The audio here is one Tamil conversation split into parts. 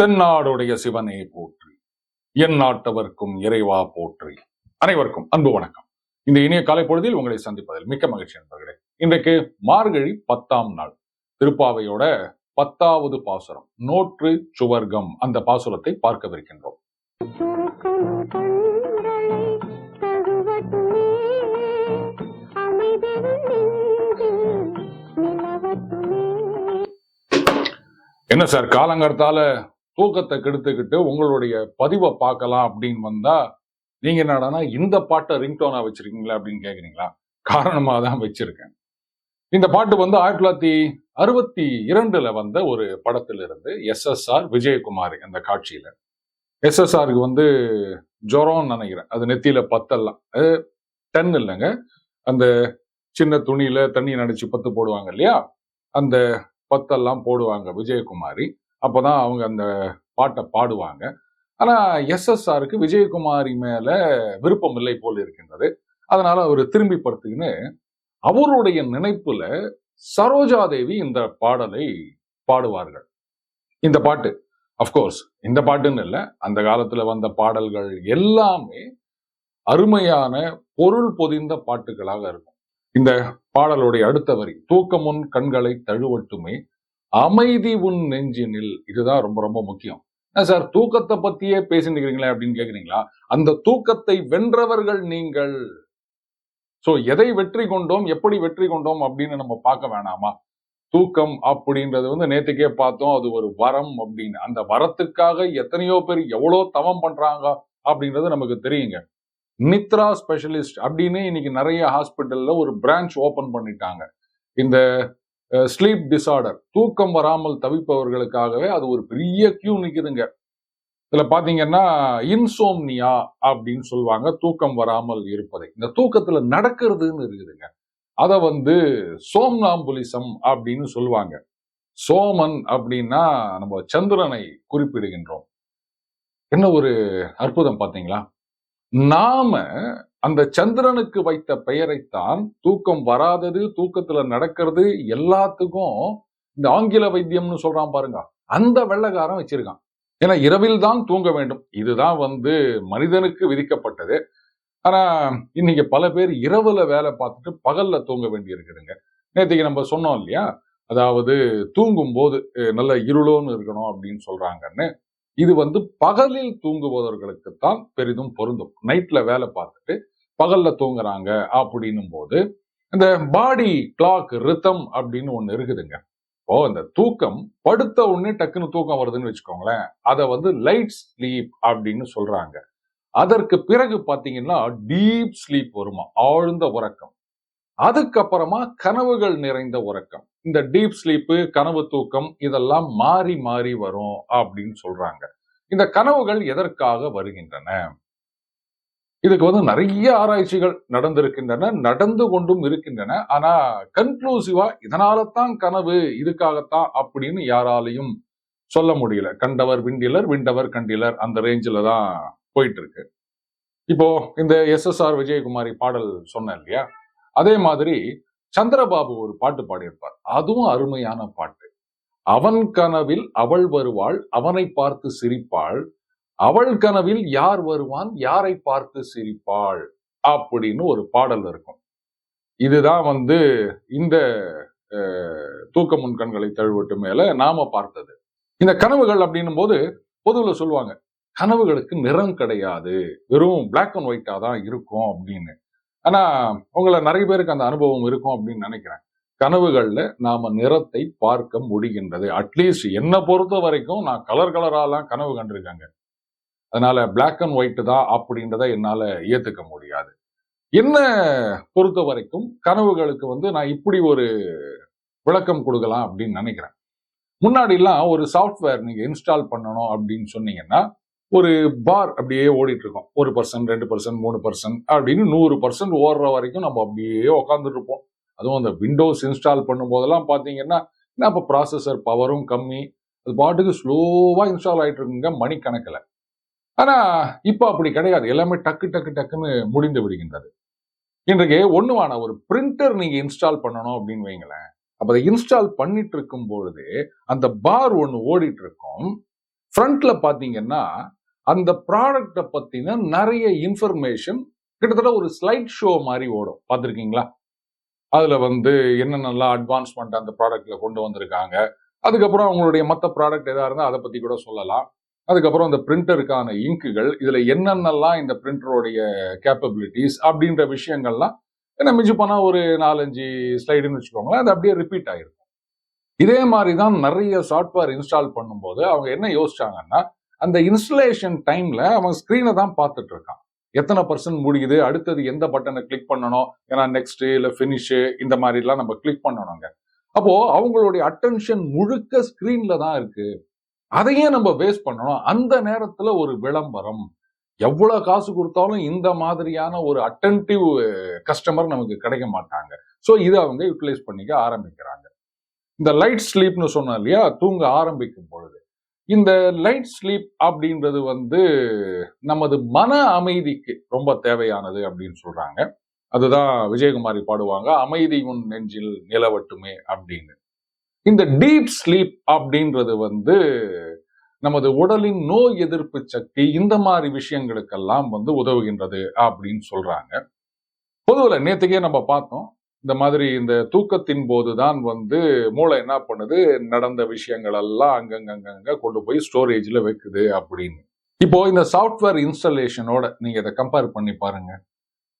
தென்னாடுடைய சிவனே போற்றி என் நாட்டவர்க்கும் இறைவா போற்றி. அனைவருக்கும் அன்பு வணக்கம். இந்த இனிய காலை பொழுதில் உங்களை சந்திப்பதில் மிக்க மகிழ்ச்சி நண்பர்களே. இன்றைக்கு மார்கழி பத்தாம் நாள். திருப்பாவையோட பத்தாவது பாசுரம் நோற்று சுவர்க்கம் அந்த பாசுரத்தை பார்க்கவிருக்கின்றோம். என்ன சார் காலங்கர்த்தால தூக்கத்தை கெடுத்துக்கிட்டு உங்களுடைய பதிவை பார்க்கலாம் அப்படின்னு வந்தா நீங்க என்னடான்னா இந்த பாட்டை ரிங்டோனா வச்சிருக்கீங்களா அப்படின்னு கேக்குறீங்களா? காரணமா தான் வச்சிருக்கேன். இந்த பாட்டு வந்து ஆயிரத்தி தொள்ளாயிரத்தி அறுபத்தி இரண்டுல வந்த ஒரு படத்திலிருந்து எஸ்எஸ்ஆர் விஜயகுமார் அந்த காட்சியில. எஸ்எஸ்ஆருக்கு வந்து ஜுரம்னு நினைக்கிறேன். அது நெத்தியில பத்தெல்லாம். அது டென் இல்லைங்க. அந்த சின்ன துணியில தண்ணி நனைச்சு பத்து போடுவாங்க இல்லையா? அந்த பத்தெல்லாம் போடுவாங்க விஜயகுமாரி. அப்பதான் அவங்க அந்த பாட்டை பாடுவாங்க. ஆனா எஸ்எஸ்ஆருக்கு விஜயகுமாரி மேல விருப்பம் இல்லை போல் இருக்கின்றது. அதனால அவர் திரும்பி படுத்துக்கின்னு அவருடைய நினைப்புல சரோஜாதேவி இந்த பாடலை பாடுவார்கள். இந்த பாட்டு. அஃப்கோர்ஸ் இந்த பாட்டுன்னு இல்லை அந்த காலத்துல வந்த பாடல்கள் எல்லாமே அருமையான பொருள் பொதிந்த பாட்டுகளாக இருக்கும். இந்த பாடலுடைய அடுத்த வரி தூக்கமுன் கண்களை தழுவட்டுமே அமைதி உன் நெஞ்சினில். இதுதான் ரொம்ப ரொம்ப முக்கியம். சார் தூக்கத்தை பத்தியே பேசிட்டு இருக்கிறீங்களே அப்படின்னு கேக்குறீங்களா? அந்த தூக்கத்தை வென்றவர்கள் நீங்கள். சோ எதை வெற்றி கொண்டோம் எப்படி வெற்றி கொண்டோம் அப்படின்னு நம்ம பார்க்க வேணாமா? தூக்கம் அப்படின்றது வந்து நேத்துக்கே பார்த்தோம் அது ஒரு வரம் அப்படின்னு. அந்த வரத்துக்காக எத்தனையோ பேர் எவ்வளோ தவம் பண்றாங்க அப்படின்றது நமக்கு தெரியுங்க. நித்ரா ஸ்பெஷலிஸ்ட் அப்படின்னு இன்னைக்கு நிறைய ஹாஸ்பிட்டல்ல ஒரு பிரான்ச் ஓபன் பண்ணிட்டாங்க. இந்த ஸ்லீப் டிசார்டர் தூக்கம் வராமல் தவிப்பவர்களுக்காகவே அது ஒரு பெரிய கியூ நிக்குதுங்க. இதுல பாத்தீங்கன்னா இன்சோம்னியா அப்படின்னு சொல்லுவாங்க தூக்கம் வராமல் இருப்பதை. இந்த தூக்கத்துல நடக்கிறதுன்னு இருக்குதுங்க. அத வந்து சோம்னாம்புலிசம் அப்படின்னு சொல்லுவாங்க. சோமன் அப்படின்னா நம்ம சந்திரனை குறிப்பிடுகின்றோம். என்ன ஒரு அற்புதம் பாத்தீங்களா? நாம அந்த சந்திரனுக்கு வைத்த பெயரைத்தான் தூக்கம் வராதது தூக்கத்துல நடக்கிறது எல்லாத்துக்கும் இந்த ஆங்கில வைத்தியம்னு சொல்றான் பாருங்க. அந்த வெள்ளக்காரன் வச்சிருக்கான். ஏன்னா இரவில் தான் தூங்க வேண்டும். இதுதான் வந்து மனிதனுக்கு விதிக்கப்பட்டது. ஆனா இன்னைக்கு பல பேர் இரவுல வேலை பார்த்துட்டு பகல்ல தூங்க வேண்டி இருக்குதுங்க நேற்றுக்கு நம்ம சொன்னோம் இல்லையா? அதாவது தூங்கும் போது நல்ல இருளோன்னு இருக்கணும் அப்படின்னு சொல்றாங்கன்னு. இது வந்து பகலில் தூங்குபவர்களுக்குத்தான் பெரிதும் பொருந்தும். நைட்ல வேலை பார்த்துட்டு பகல்ல தூங்குறாங்க அப்படின்னும் போது இந்த பாடி கிளாக் ரித்தம் அப்படின்னு ஒண்ணு இருக்குதுங்க. ஓ இந்த தூக்கம் படுத்த உடனே டக்குன்னு தூக்கம் வருதுன்னு வச்சுக்கோங்களேன். அதை வந்து லைட் ஸ்லீப் அப்படின்னு சொல்றாங்க. அதற்கு பிறகு பாத்தீங்கன்னா டீப் ஸ்லீப் வருமா? ஆழ்ந்த உறக்கம். அதுக்கப்புறமா கனவுகள் நிறைந்த உறக்கம். இந்த டீப் ஸ்லீப்பு கனவு தூக்கம் இதெல்லாம் மாறி மாறி வரும் அப்படின்னு சொல்றாங்க. இந்த கனவுகள் எதற்காக வருகின்றன? இதுக்கு வந்து நிறைய ஆராய்ச்சிகள் நடந்திருக்கின்றன நடந்து கொண்டும் இருக்கின்றன. ஆனா கன்க்ளூசிவா இதனால தான் கனவு இதுக்காகத்தான் அப்படின்னு யாராலையும் சொல்ல முடியல. கண்டவர் விண்டிலர் விண்டவர் கண்டிலர் அந்த ரேஞ்சில தான் போயிட்டு இருக்கு இப்போ இந்த எஸ்எஸ்ஆர் விஜயகுமாரி பாடல் சொன்னேன் இல்லையா? அதே மாதிரி சந்திரபாபு ஒரு பாட்டு பாடியிருப்பார். அதுவும் அருமையான பாட்டு. அவன் கனவில் அவள் வருவாள் அவனை பார்த்து சிரிப்பாள் அவள் கனவில் யார் வருவான்? யாரை பார்த்து சிரிப்பாள்? அப்படின்னு ஒரு பாடல் இருக்கும். இதுதான் வந்து இந்த தூக்க முன்கண்களை தழுவட்டு மேல நாம பார்த்தது. இந்த கனவுகள் அப்படின்னும் போது பொதுவுல சொல்லுவாங்க கனவுகளுக்கு நிறம் கிடையாது. வெறும் பிளாக் அண்ட் ஒயிட்டா தான் இருக்கும் அப்படின்னு. ஆனா உங்களை நிறைய பேருக்கு அந்த அனுபவம் இருக்கும் அப்படின்னு நினைக்கிறேன். கனவுகள்ல நாம நிறத்தை பார்க்க முடிகின்றது. அட்லீஸ்ட் என்னை பொறுத்த வரைக்கும் நான் கலர் கலராலாம் கனவு கண்டிருக்காங்க. அதனால பிளாக் அண்ட் ஒயிட் தான் அப்படின்றத என்னால் ஏற்றுக்க முடியாது. என்ன பொறுத்த வரைக்கும் கனவுகளுக்கு வந்து நான் இப்படி ஒரு விளக்கம் கொடுக்கலாம் அப்படின்னு நினைக்கிறேன். முன்னாடிலாம் ஒரு சாஃப்ட்வேர் நீங்கள் இன்ஸ்டால் பண்ணணும் அப்படின்னு சொன்னீங்கன்னா ஒரு பார் அப்படியே ஓடிட்டு இருக்கோம். ஒரு பர்சன்ட் ரெண்டு பர்சன்ட் மூணு பர்சன்ட் அப்படின்னு நூறு பர்சன்ட் ஓடுற வரைக்கும் நம்ம அப்படியே உக்காந்துட்டு இருப்போம். அதுவும் அந்த விண்டோஸ் இன்ஸ்டால் பண்ணும்போதெல்லாம் பார்த்தீங்கன்னா என்ன இப்போ ப்ராசஸர் பவரும் கம்மி. அது பாட்டுக்கு ஸ்லோவாக இன்ஸ்டால் ஆகிட்டு இருக்குங்க மணிக்கணக்கில். ஆனா இப்போ அப்படி கிடையாது. எல்லாமே டக்கு டக்கு டக்குன்னு முடிந்து விடுகின்றது. இன்றைக்கு ஒண்ணுவான ஒரு பிரிண்டர் நீங்க இன்ஸ்டால் பண்ணணும் அப்படின்னு வைங்களேன். அப்ப அதை இன்ஸ்டால் பண்ணிட்டு இருக்கும் பொழுது அந்த பார் ஒன்று ஓடிட்டு இருக்கும் ஃப்ரண்ட்ல பாத்தீங்கன்னா அந்த ப்ராடக்ட்டை பத்தின நிறைய இன்ஃபர்மேஷன் கிட்டத்தட்ட ஒரு ஸ்லைட் ஷோ மாதிரி ஓடும். பார்த்துருக்கீங்களா? அதுல வந்து என்னென்னலாம் அட்வான்ஸ்மெண்ட் அந்த ப்ராடக்ட்ல கொண்டு வந்திருக்காங்க. அதுக்கப்புறம் அவங்களுடைய மற்ற ப்ராடக்ட் எதாக இருந்தால் அதை பத்தி கூட சொல்லலாம். அதுக்கப்புறம் இந்த பிரிண்டருக்கான இங்குகள் இதில் என்னென்னலாம் இந்த பிரிண்டருடைய கேப்பபிலிட்டிஸ் அப்படின்ற விஷயங்கள்லாம் என்ன மிஞ்சி போனால் ஒரு நாலஞ்சு ஸ்லைடுன்னு வச்சுக்கோங்களேன் அது அப்படியே ரிப்பீட் ஆகிருக்கும் இதே மாதிரி தான் நிறைய சாஃப்ட்வேர் இன்ஸ்டால் பண்ணும்போது அவங்க என்ன யோசிச்சாங்கன்னா அந்த இன்ஸ்டலேஷன் டைமில் அவன் ஸ்க்ரீனை தான் பார்த்துட்டு இருக்கான். எத்தனை பர்சன்ட் முடியுது அடுத்தது எந்த பட்டனை கிளிக் பண்ணணும் ஏன்னா நெக்ஸ்ட்டு இல்லை ஃபினிஷு இந்த மாதிரிலாம் நம்ம கிளிக் பண்ணணுங்க. அப்போது அவங்களுடைய அட்டென்ஷன் முழுக்க ஸ்க்ரீனில் தான் இருக்குது அதையே நம்ம வேஸ்ட் பண்ணணும். அந்த நேரத்துல ஒரு விளம்பரம். எவ்வளவு காசு கொடுத்தாலும் இந்த மாதிரியான ஒரு அட்டன்டிவ் கஸ்டமர் நமக்கு கிடைக்க மாட்டாங்க. ஸோ இதை அவங்க யூட்டிலைஸ் பண்ணிக்க ஆரம்பிக்கிறாங்க. இந்த லைட் ஸ்லீப்னு சொன்னோம் இல்லையா? தூங்க ஆரம்பிக்கும் பொழுது. இந்த லைட் ஸ்லீப் அப்படின்றது வந்து நமது மன அமைதிக்கு ரொம்ப தேவையானது அப்படின்னு சொல்றாங்க. அதுதான் விஜயகுமாரி பாடுவாங்க அமைதி உன் நெஞ்சில் நிலவட்டுமே அப்படின்னு. இந்த டீப் ஸ்லீப் அப்படின்றது வந்து நமது உடலின் நோய் எதிர்ப்பு சக்தி இந்த மாதிரி விஷயங்களுக்கெல்லாம் வந்து உதவுகின்றது அப்படின்னு சொல்றாங்க. பொதுவில் நேற்றுக்கே நம்ம பார்த்தோம். இந்த மாதிரி இந்த தூக்கத்தின் போதுதான் வந்து மூளை என்ன பண்ணுது? நடந்த விஷயங்கள் எல்லாம் அங்கங்கங்க கொண்டு போய் ஸ்டோரேஜில் வைக்குது அப்படின்னு. இப்போ இந்த சாஃப்ட்வேர் இன்ஸ்டாலேஷனோட நீங்கள் இதை கம்பேர் பண்ணி பாருங்க.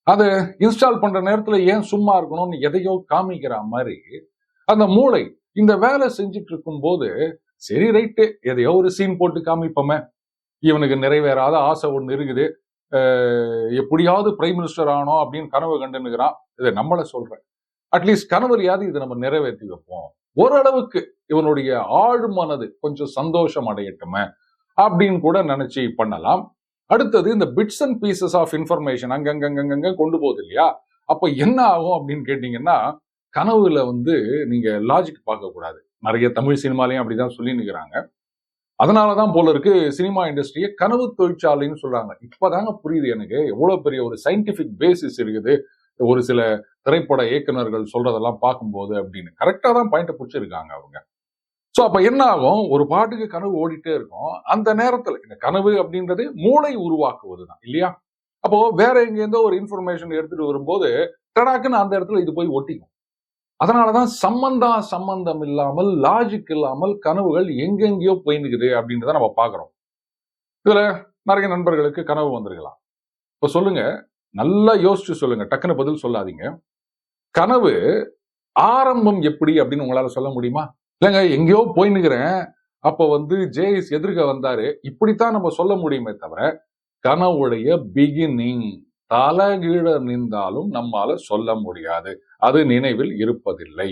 அதை இன்ஸ்டால் பண்ணுற நேரத்தில் ஏன் சும்மா இருக்கணும்னு எதையோ காமிக்கிற மாதிரி அந்த மூளை இந்த வேலை செஞ்சுட்டு இருக்கும் போது சரி ரைட்டு. எதையோ ஒரு சீன் போட்டு காமிப்போமே. இவனுக்கு நிறைவேறாத ஆசை ஒன்று இருக்குது. எப்படியாவது பிரைம் மினிஸ்டர் ஆனோம் அப்படின்னு கனவு கண்டுனுக்கிறான் இதை நம்மளை சொல்றேன். அட்லீஸ்ட் கணவரையாவது இதை நம்ம நிறைவேற்றி வைப்போம். ஓரளவுக்கு இவனுடைய ஆழ் மனது கொஞ்சம் சந்தோஷம் அடையட்டுமே அப்படின்னு கூட நினைச்சு பண்ணலாம். அடுத்தது இந்த bits and pieces of information அங்கங்கங்கங்க கொண்டு போகுது இல்லையா? அப்ப என்ன ஆகும் அப்படின்னு கேட்டீங்கன்னா கனவுல வந்து நீங்க லாஜிக் பார்க்கக்கூடாது நிறைய தமிழ் சினிமாலையும் அப்படிதான் சொல்லி நிற்கிறாங்க அதனாலதான் போல இருக்கு சினிமா இண்டஸ்ட்ரியை கனவு தொழிற்சாலைன்னு சொல்றாங்க. இப்பதாங்க புரியுது எனக்கு. எவ்வளவு பெரிய ஒரு சயின்டிபிக் பேசிஸ் இருக்குது. ஒரு சில திரைப்பட இயக்குனர்கள் சொல்றதெல்லாம் பார்க்கும்போது அப்படின்னு. கரெக்டா தான் பாயிண்ட பிடிச்சிருக்காங்க அவங்க. சோ அப்ப என்ன ஆகும்? ஒரு பாட்டுக்கு கனவு ஓடிட்டே இருக்கும். அந்த நேரத்துல இந்த கனவு அப்படின்றது மூளை உருவாக்குவது தான் இல்லையா? அப்போ வேற எங்கேருந்தோ ஒரு இன்ஃபர்மேஷன் எடுத்துட்டு வரும்போது டடாக்குன்னு அந்த இடத்துல இது போய் ஒட்டிக்கும். அதனாலதான் சம்பந்தா சம்பந்தம் இல்லாமல் லாஜிக் இல்லாமல் கனவுகள் எங்கெங்கேயோ போயின்னுக்குது அப்படின்றத நம்ம பாக்குறோம் இதுல நிறைய நண்பர்களுக்கு கனவு வந்திருக்கலாம். இப்ப சொல்லுங்க நல்லா யோசிச்சு சொல்லுங்க டக்குன்னு பதில் சொல்லாதீங்க. கனவு ஆரம்பம் எப்படி அப்படின்னு உங்களால சொல்ல முடியுமா? இல்லைங்க எங்கேயோ போயின்னுக்கிறேன். அப்போ வந்து ஜேஎஸ் எதிர்க்க வந்தாரு. இப்படித்தான் நம்ம சொல்ல முடியுமே தவிர கனவுடைய பிகினிங் தலகீழ நின்றாலும் நம்மால சொல்ல முடியாது. அது நினைவில் இருப்பதில்லை.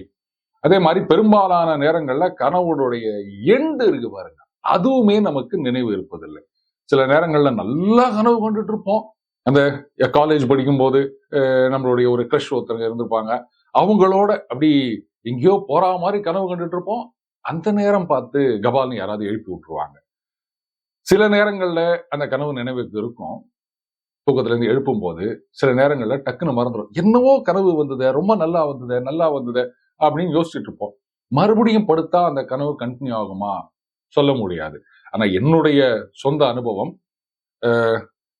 அதே மாதிரி பெரும்பாலான நேரங்கள்ல கனவுடைய எண்டு இருக்கு பாருங்க. அதுவுமே நமக்கு நினைவு இருப்பதில்லை. சில நேரங்கள்ல நல்லா கனவு கொண்டுட்டு இருப்போம். அந்த காலேஜ் படிக்கும்போது அஹ், நம்மளுடைய ஒரு க்ரஷ் ஒருத்தவங்க இருந்திருப்பாங்க. அவங்களோட அப்படி எங்கேயோ போறா மாதிரி கனவு கண்டுட்டு இருப்போம். அந்த நேரம் பார்த்து கபால்னு யாராவது எழுப்பி விட்டுருவாங்க. சில நேரங்கள்ல அந்த கனவு நினைவுக்கு இருக்கும். தூக்கத்துலேருந்து எழுப்பும் போது சில நேரங்களில் டக்குன்னு மறந்துடும் என்னவோ கனவு வந்தது ரொம்ப நல்லா வந்தது நல்லா வந்தது அப்படின்னு யோசிச்சுட்டு இருப்போம். மறுபடியும் படுத்தா அந்த கனவு கண்டினியூ ஆகுமா? சொல்ல முடியாது. ஆனால் என்னுடைய சொந்த அனுபவம்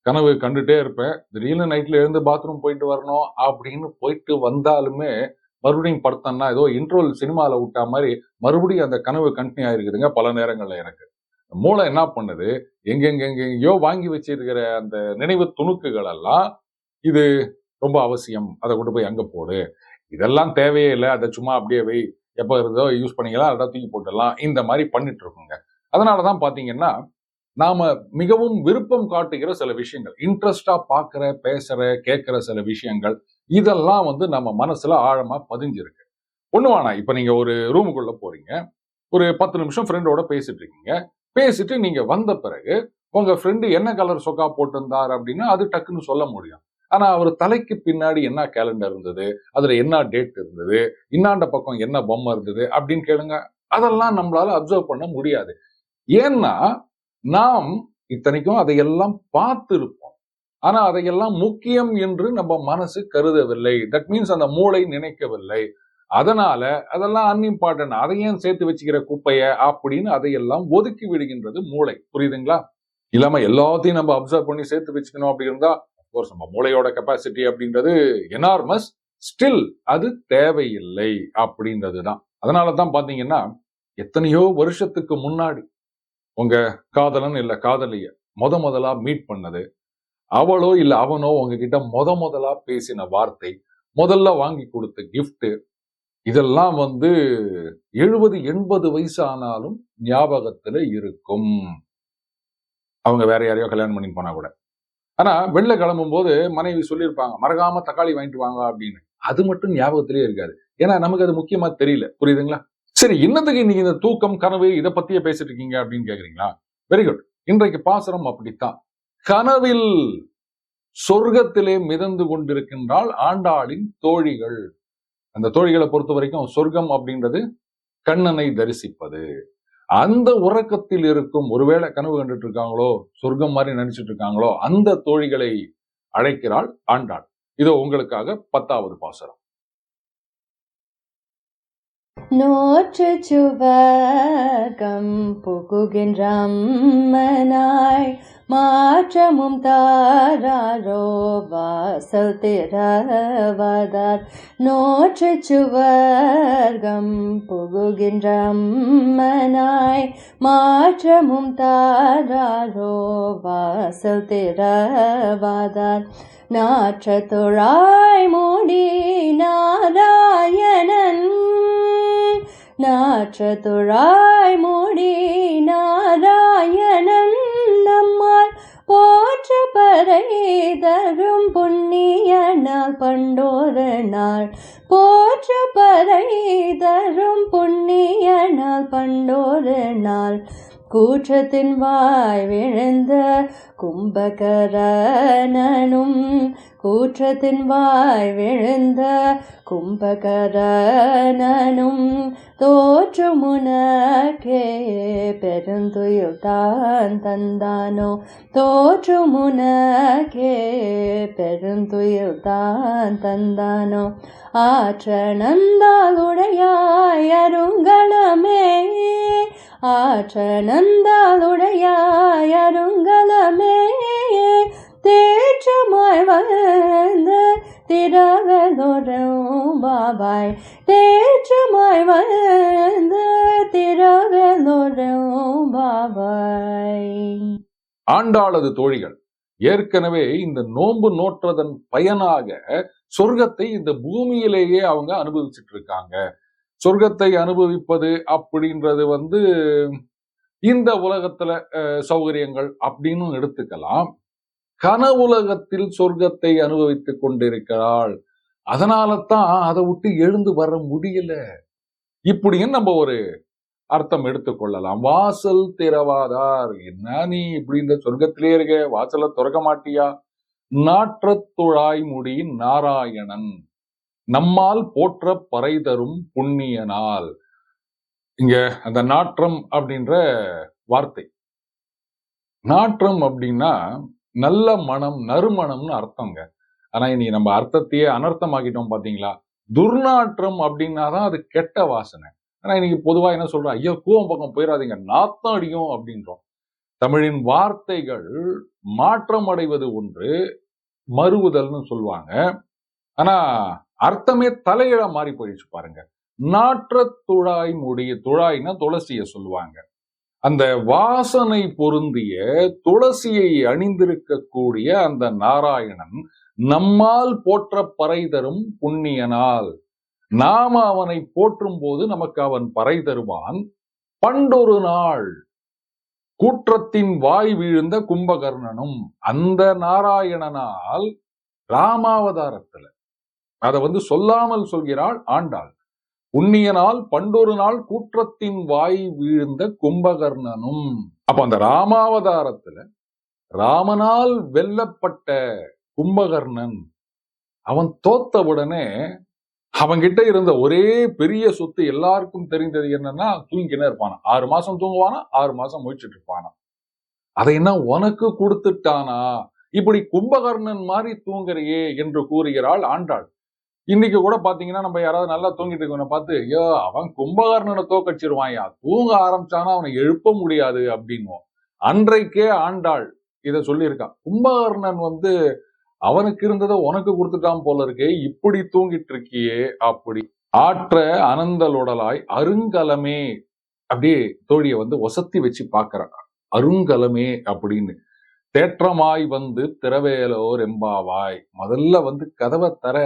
கனவு கண்டுட்டே இருப்பேன். திடீர்னு நைட்டில் எழுந்து பாத்ரூம் போயிட்டு வரணும் அப்படின்னு போயிட்டு வந்தாலுமே மறுபடியும் படுத்தோன்னா ஏதோ இன்ட்ரோல் சினிமாவில் விட்டா மாதிரி மறுபடியும் அந்த கனவு கண்டினியூ ஆயிருக்குதுங்க பல நேரங்களில் எனக்கு. மூளை என்ன பண்ணுது? எங்கெங்கெங்கெங்கயோ வாங்கி வச்சிருக்கிற அந்த நினைவு துணுக்குகள் எல்லாம் இது ரொம்ப அவசியம். அதை கொண்டு போய் அங்கே போடு. இதெல்லாம் தேவையே இல்லை. அதை சும்மா அப்படியே வை. எப்போ இருந்தோ யூஸ் பண்ணிக்கலாம். அதை தூக்கி போட்டுடலாம். இந்த மாதிரி பண்ணிட்டு அதனால் தான் பார்த்தீங்கன்னா நாம மிகவும் விருப்பம் காட்டுகிற சில விஷயங்கள் இன்ட்ரெஸ்டா பார்க்குற பேசுற கேட்குற சில விஷயங்கள் இதெல்லாம் வந்து நம்ம மனசுல ஆழமா பதிஞ்சிருக்கு. ஒன்று வேணாம் இப்போ நீங்க ஒரு ரூமுக்குள்ள போறீங்க. ஒரு பத்து நிமிஷம் ஃப்ரெண்டோட பேசிட்டு இருக்கீங்க. பேசிட்டு நீங்க வந்த பிறகு உங்க ஃப்ரெண்டு என்ன கலர் சொக்கா போட்டிருந்தார் அப்படின்னா அது டக்குன்னு சொல்ல முடியும். ஆனா அவர் தலைக்கு பின்னாடி என்ன கேலண்டர் இருந்தது அதுல என்ன டேட் இருந்தது இன்னாண்ட பக்கம் என்ன பொம்மை இருந்தது அப்படின்னு கேளுங்க. அதெல்லாம் நம்மளால அப்சர்வ் பண்ண முடியாது. ஏன்னா நாம் இத்தனைக்கும் அதையெல்லாம் பார்த்துருப்போம். ஆனா அதையெல்லாம் முக்கியம் என்று நம்ம மனசு கருதவில்லை. தட் மீன்ஸ் அந்த மூளை நினைக்கவில்லை. அதனால அதெல்லாம் அன்இம்பார்ட்டன்ட் அதை ஏன் சேர்த்து வச்சுக்கிற குப்பைய அப்படின்னு அதையெல்லாம் ஒதுக்கி விடுகின்றது மூளை. புரியுதுங்களா? இல்லாம எல்லாத்தையும் நம்ம அப்சர்வ் பண்ணி சேர்த்து வச்சுக்கணும் அப்படி இருந்தா நம்ம மூளையோட கெப்பாசிட்டி அப்படின்றது எனார்மஸ் ஸ்டில் அது தேவையில்லை அப்படின்றது தான். அதனால தான் பார்த்தீங்கன்னா எத்தனையோ வருஷத்துக்கு முன்னாடி உங்க காதலன் இல்ல காதலிய முத முதலா மீட் பண்ணது அவளோ இல்ல அவனோ உங்ககிட்ட முத முதலா பேசின வார்த்தை முதல்ல வாங்கி கொடுத்த கிஃப்ட் இதெல்லாம் வந்து எழுபது எண்பது வயசு ஆனாலும் ஞாபகத்துல இருக்கும். அவங்க வேற யாரையோ கல்யாணம் பண்ணி போனா கூட. ஆனா வெளில கிளம்பும் போது மனைவி சொல்லியிருப்பாங்க மறக்காம தக்காளி வாங்கிட்டு வாங்க அப்படின்னு. அது மட்டும் ஞாபகத்திலே இருக்காது. ஏன்னா நமக்கு அது முக்கியமா தெரியல. புரியுதுங்களா? சரி இன்னத்துக்கு இன்னைக்கு இந்த தூக்கம் கனவு இதை பத்தியே பேசிட்டு இருக்கீங்க அப்படின்னு கேக்குறீங்களா? வெரி குட் இன்றைக்கு பாசனம் அப்படித்தான். கனவில் சொர்க்கத்திலே மிதந்து கொண்டிருக்கின்றால் ஆண்டாளின் தோழிகள். அந்த தோழிகளை பொறுத்த வரைக்கும் சொர்க்கம் அப்படின்றது கண்ணனை தரிசிப்பது. அந்த உறக்கத்தில் இருக்கும் ஒருவேளை கனவு கண்டுட்டு இருக்காங்களோ சொர்க்கம் மாதிரி நினைச்சிட்டு இருக்காங்களோ அந்த தோழிகளை அழைக்கிறாள் ஆண்டாள். இதோ உங்களுக்காக பத்தாவது பாசரம். நோற்று சுவகம் புகுகின்ற அம்மனாய் மாற்றமும் தாராரோ வாசல் திறவதார். நோற்று சுவர்கம் புகுகின்றம்மனாய் மாற்றமும் தாராரோ வாசல் திறவதார். நாற்ற தொழாய் மூடி நாராயணன். நாற்ற தொழாய் மூடி நாராயணன். பறை தரும் புண்ணிய நாள் பண்டோரு நாள். கூற்றத்தின் வாய் விழுந்த கும்பகரணனும் கூற்றத்தின் வாய் விழுந்த கும்பகரணனும் தோற்றுமுனக்கே பெருந்துயுள்தான் தந்தானோ? தோற்றுமுனக்கே பெருந்துயுள்தான் தந்தானோ? ஆற்ற நந்தாளுடையாய் அருங்கலமே ஆற்ற நந்தாளுடையாய் அருங்கலமே. தேற்றமாய் வந்த திரகதொரும் பாபாய் தேற்றமாய் வந்த திரகதொரும் பாபாய் ஆண்டாளது தோழிகள் ஏற்கனவே இந்த நோன்பு நோற்றதன் பயனாக சொர்க்கத்தை இந்த பூமியிலேயே அவங்க அனுபவிச்சுட்டு இருக்காங்க சொர்க்கத்தை அனுபவிப்பது அப்படின்றது வந்து இந்த உலகத்துல சௌகரியங்கள் அப்படின்னு எடுத்துக்கலாம் கனவுலகத்தில் சொர்க்கத்தை அனுபவித்துக் கொண்டிருக்கிறாள். அதனால தான் அதை விட்டு எழுந்து வர முடியல. இப்படியும் நம்ம ஒரு அர்த்தம் எடுத்துக்கொள்ளலாம் வாசல் திறவாதார். என்ன நீ இப்படி இந்த சொர்க்கத்திலே இருக்க? வாசலை திறக்க மாட்டியா? நாற்றத்துழாய் முடி நாராயணன். நம்மால் போற்ற பறை தரும் புண்ணியனால் இங்க அந்த நாற்றம் அப்படின்ற வார்த்தை. நாற்றம் அப்படின்னா நல்ல மனம் நறுமணம்னு அர்த்தங்க. ஆனா இன்னைக்கு நம்ம அர்த்தத்தையே அனர்த்தமாக்கிட்டோம் பாத்தீங்களா? துர்நாற்றம் அப்படின்னா தான் அது கெட்ட வாசனை. ஆனா இன்னைக்கு பொதுவா என்ன சொல்றோம்? ஐயோ கூவம் பக்கம் போயிடாதீங்க நாத்தம் அடியும் அப்படின்றோம். தமிழின் வார்த்தைகள் மாற்றம் அடைவது ஒன்று மறுவுதல்னு சொல்லுவாங்க. ஆனா அர்த்தமே தலையிட மாறி போயிடுச்சு பாருங்க. நாற்ற துழாய் முடிய துழாய்னா துளசிய சொல்லுவாங்க. அந்த வாசனை பொருந்திய துளசியை அணிந்திருக்கக்கூடிய அந்த நாராயணன் நம்மால் போற்ற பறை தரும் புண்ணியனால். நாம அவனை போற்றும் போது நமக்கு அவன் பறை தருவான். பண்டொரு நாள் கூற்றத்தின் வாய் வீழ்ந்த கும்பகர்ணனும் அந்த நாராயணனால் ராமாவதாரத்துல. அதை வந்து சொல்லாமல் சொல்கிறாள் ஆண்டாள். உண்ணிய நாள் பண்டொரு நாள் கூற்றத்தின் வாய் வீழ்ந்த கும்பகர்ணனும். அப்ப அந்த ராமாவதாரத்துல ராமனால் வெல்லப்பட்ட கும்பகர்ணன் அவன் தோத்த உடனே அவன்கிட்ட இருந்த ஒரே பெரிய சொத்து எல்லாருக்கும் தெரிந்தது என்னன்னா தூங்கினே இருப்பானா ஆறு மாசம் தூங்குவானா? ஆறு மாசம் முயற்சிட்டு இருப்பானா அதை என்ன உனக்கு கொடுத்துட்டானா? இப்படி கும்பகர்ணன் மாதிரி தூங்குறியே என்று கூறுகிறாள் ஆண்டாள். இன்னைக்கு கூட பாத்தீங்கன்னா நம்ம யாராவது நல்லா தூங்கிட்டு இருக்கவனை பார்த்து ஐயோ அவன் கும்பகர்ணனை தோக்கடிச்சிருவான்யா தூங்க ஆரம்பிச்சானா அவனை எழுப்ப முடியாது அப்படின்னுவோம் அன்றைக்கே ஆண்டாள் இதை சொல்லியிருக்கான் கும்பகர்ணன் வந்து அவனுக்கு இருந்ததை உனக்கு கொடுத்துட்டான் போல இருக்கே இப்படி தூங்கிட்டு இருக்கியே அப்படி ஆற்ற அனந்தலுடலாய் அருங்கலமே அப்படியே தோழியை வந்து ஒசத்தி வச்சு பார்க்கறான். அருங்கலமே அப்படின்னு. தேற்றமாய் வந்து திறவேலோர் எம்பாவாய் முதல்ல வந்து கதவை தர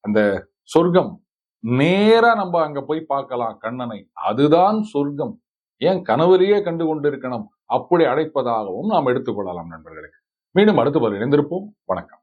அந்த சொர்க்கம் நேரா நம்ம அங்க போய் பார்க்கலாம் கண்ணனை. அதுதான் சொர்க்கம். ஏன் கணவரையே கண்டு கொண்டிருக்கணும்? அப்படி அழைப்பதாகவும் நாம் எடுத்துக்கொள்ளலாம் நண்பர்களே. மீண்டும் அடுத்து பதில் இணைந்திருப்போம். வணக்கம்.